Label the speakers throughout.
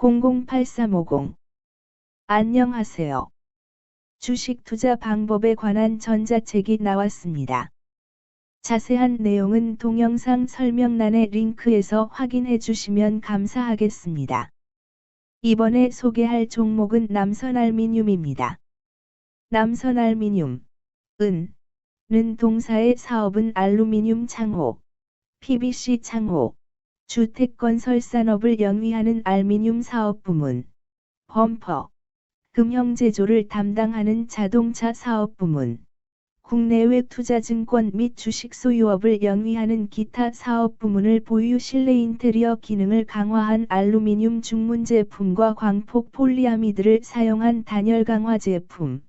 Speaker 1: 008350 안녕하세요. 주식 투자 방법에 관한 전자책이 나왔습니다. 자세한 내용은 동영상 설명란의 링크에서 확인해 주시면 감사하겠습니다. 이번에 소개할 종목은 남선알미늄입니다. 남선알미늄, 은, 는 동사의 사업은 알루미늄 창호, PVC 창호, 주택건설 산업을 영위하는 알미늄 사업 부문, 범퍼, 금형 제조를 담당하는 자동차 사업 부문, 국내외 투자증권 및 주식 소유업을 영위하는 기타 사업 부문을 보유 실내 인테리어 기능을 강화한 알루미늄 중문 제품과 광폭 폴리아미드를 사용한 단열 강화 제품.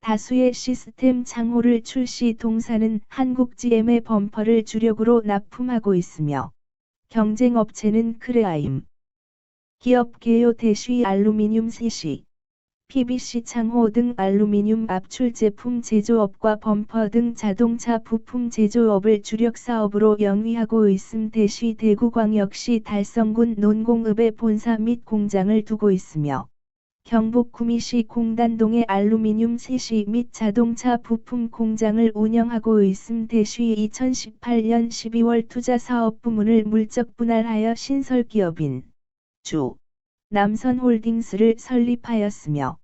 Speaker 1: 다수의 시스템 창호를 출시 동사는 한국 GM의 범퍼를 주력으로 납품하고 있으며 경쟁업체는 크레아임, 기업 개요 대쉬 알루미늄 CC, PVC 창호 등 알루미늄 압출 제품 제조업과 범퍼 등 자동차 부품 제조업을 주력 사업으로 영위하고 있음 대쉬 대구광역시 달성군 논공읍에 본사 및 공장을 두고 있으며 경북 구미시 공단동에 알루미늄 CC 및 자동차 부품 공장을 운영하고 있음 대쉬 2018년 12월 투자 사업 부문을 물적 분할하여 신설 기업인 주 남선홀딩스를 설립하였으며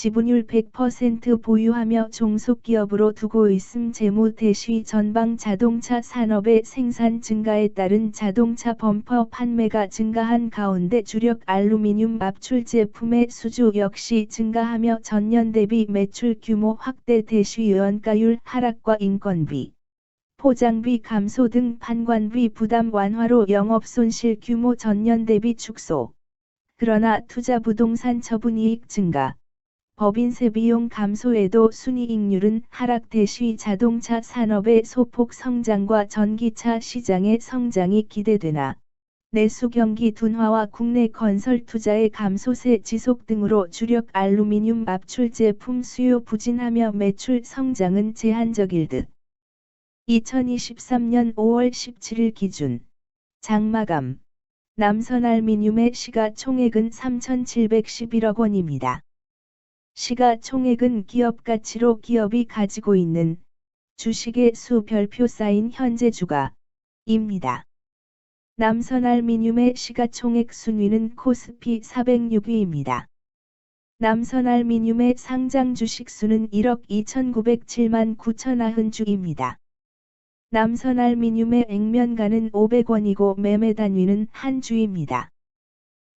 Speaker 1: 지분율 100% 보유하며 종속기업으로 두고 있음 재무 대쉬 전방 자동차 산업의 생산 증가에 따른 자동차 범퍼 판매가 증가한 가운데 주력 알루미늄 압출 제품의 수주 역시 증가하며 전년 대비 매출 규모 확대 대쉬 원가율 하락과 인건비, 포장비 감소 등 판관비 부담 완화로 영업 손실 규모 전년 대비 축소. 그러나 투자 부동산 처분 이익 증가. 법인세 비용 감소에도 순이익률은 하락 대시 자동차 산업의 소폭 성장과 전기차 시장의 성장이 기대되나 내수 경기 둔화와 국내 건설 투자의 감소세 지속 등으로 주력 알루미늄 압출 제품 수요 부진하며 매출 성장은 제한적일 듯. 2023년 5월 17일 기준 장마감 남선알미늄의 시가 총액은 3,711억 원입니다. 시가총액은 기업 가치로 기업이 가지고 있는 주식의 수 별표 쌓인 현재 주가입니다. 남선 알미늄의 시가총액 순위는 코스피 406위입니다. 남선 알미늄의 상장 주식 수는 1억 2,907만 9,090주입니다. 남선 알미늄의 액면가는 500원이고 매매 단위는 한 주입니다.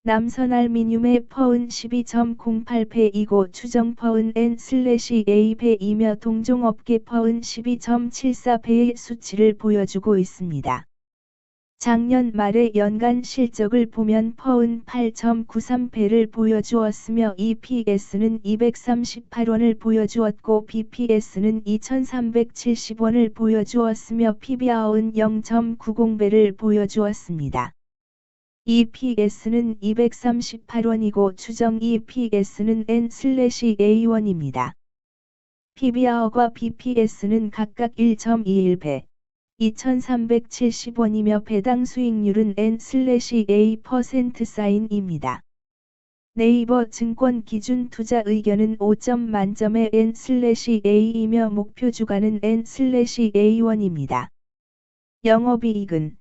Speaker 1: 남선알미늄의 퍼은 12.08배이고 추정 퍼은 N/A배이며 동종업계 퍼은 12.74배의 수치를 보여주고 있습니다. 작년 말의 연간 실적을 보면 퍼은 8.93배를 보여주었으며 EPS는 238원을 보여주었고 BPS는 2370원을 보여주었으며 PBR은 0.90배를 보여주었습니다. EPS는 238원이고 추정 EPS는 N/A1입니다. PBR과 BPS는 각각 1.21배, 2370원이며 배당 수익률은 N/A% 사인입니다. 네이버 증권 기준 투자 의견은 5점 만점의 N/A이며 목표 주가는 N/A1입니다. 영업이익은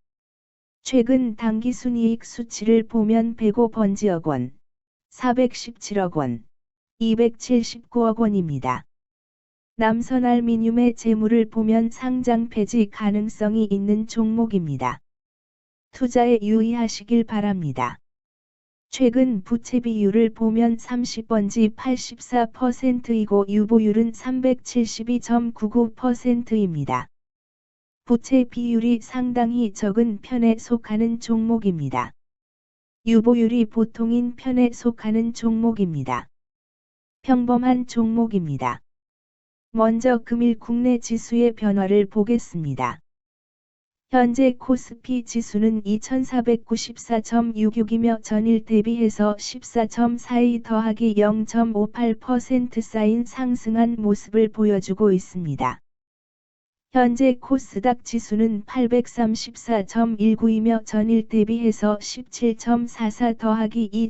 Speaker 1: 최근 당기순이익 수치를 보면 105 번지억 원, 417억 원, 279억 원입니다. 남선알미늄의 재물을 보면 상장 폐지 가능성이 있는 종목입니다. 투자에 유의하시길 바랍니다. 최근 부채 비율을 보면 30번지 84%이고 유보율은 372.99%입니다. 부채 비율이 상당히 적은 편에 속하는 종목입니다. 유보율이 보통인 편에 속하는 종목입니다. 평범한 종목입니다. 먼저 금일 국내 지수의 변화를 보겠습니다. 현재 코스피 지수는 2494.66이며 전일 대비해서 14.42 더하기 0.58% 쌓인 상승한 모습을 보여주고 있습니다. 현재 코스닥 지수는 834.19이며 전일 대비해서 17.44 더하기